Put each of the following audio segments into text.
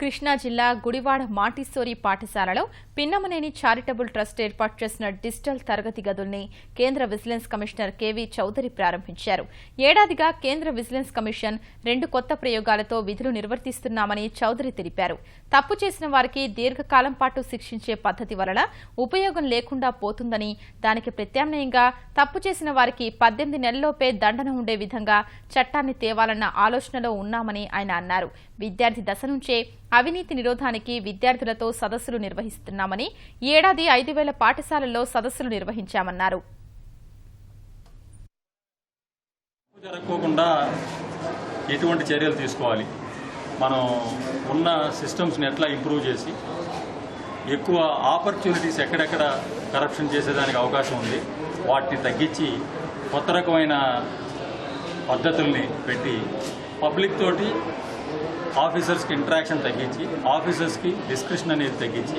కృష్ణా జిల్లా గుడివాడ మాంటిస్సోరి పాఠశాలలో Pinnamaneni charitable trust ఏర్పాటు చేసిన డిజిటల్ తరగతి గదుల్ని కేంద్ర విజిలెన్స్ కమిషనర్ కేవీ చౌదరి ప్రారంభించారు. ఏడాదిగా కేంద్ర విజిలెన్స్ కమిషన్ రెండు కొత్త ప్రయోగాలతో విధులు నిర్వర్తిస్తున్నామని చౌదరి తెలిపారు. తప్పు చేసిన వారికి దీర్ఘకాలం పాటు శిక్షించే పద్ధతి వలన ఉపయోగం లేకుండా పోతుందని దానికి ప్రత్యామ్నాయంగా తప్పు చేసిన వారికి పద్దెనిమిది నెలల్లోపే దండన ఉండే విధంగా చట్టాన్ని తేవాలన్న ఆలోచనలో ఉన్నామని ఆయన అన్నారు. విద్యార్థి దశ నుంచే అవినీతి నిరోధానికి విద్యార్థులతో సదస్సులు నిర్వహిస్తున్నామని ఏడాది ఐదు వేల పాఠశాలల్లో సదస్సులు నిర్వహించామన్నారు. జరగకుండా ఎటువంటి చర్యలు తీసుకోవాలి? మనం ఉన్న సిస్టమ్స్ని ఎట్లా ఇంప్రూవ్ చేసి ఎక్కువ ఆపర్చునిటీస్ ఎక్కడెక్కడ కరప్షన్ చేసేదానికి అవకాశం ఉంది వాటిని తగ్గించి కొత్త రకమైన పద్ధతుల్ని పెట్టి పబ్లిక్ తోటి ఆఫీసర్స్కి ఇంటరాక్షన్ తగ్గించి ఆఫీసర్స్కి డిస్క్రిప్షన్ అనేది తగ్గించి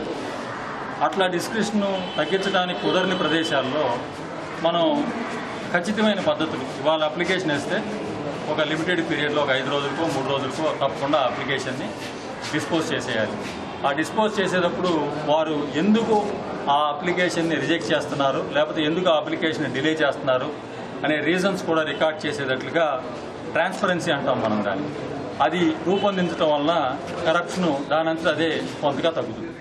అట్లా డిస్క్రిప్షన్ తగ్గించడానికి కుదరని ప్రదేశాల్లో మనం ఖచ్చితమైన పద్ధతులు ఇవాళ అప్లికేషన్ వేస్తే ఒక లిమిటెడ్ పీరియడ్లో ఒక ఐదు రోజులకో మూడు రోజులకో తప్పకుండా అప్లికేషన్ని డిస్పోజ్ చేసేయాలి. ఆ డిస్పోజ్ చేసేటప్పుడు వారు ఎందుకు ఆ అప్లికేషన్ని రిజెక్ట్ చేస్తున్నారు లేకపోతే ఎందుకు ఆ అప్లికేషన్ డిలే చేస్తున్నారు అనే రీజన్స్ కూడా రికార్డ్ చేసేటట్లుగా ట్రాన్స్పరెన్సీ అంటాం మనం దాన్ని. అది రూపొందించడం వలన కరప్షన్ దానంతా అదే కొంతగా తగ్గుతుంది.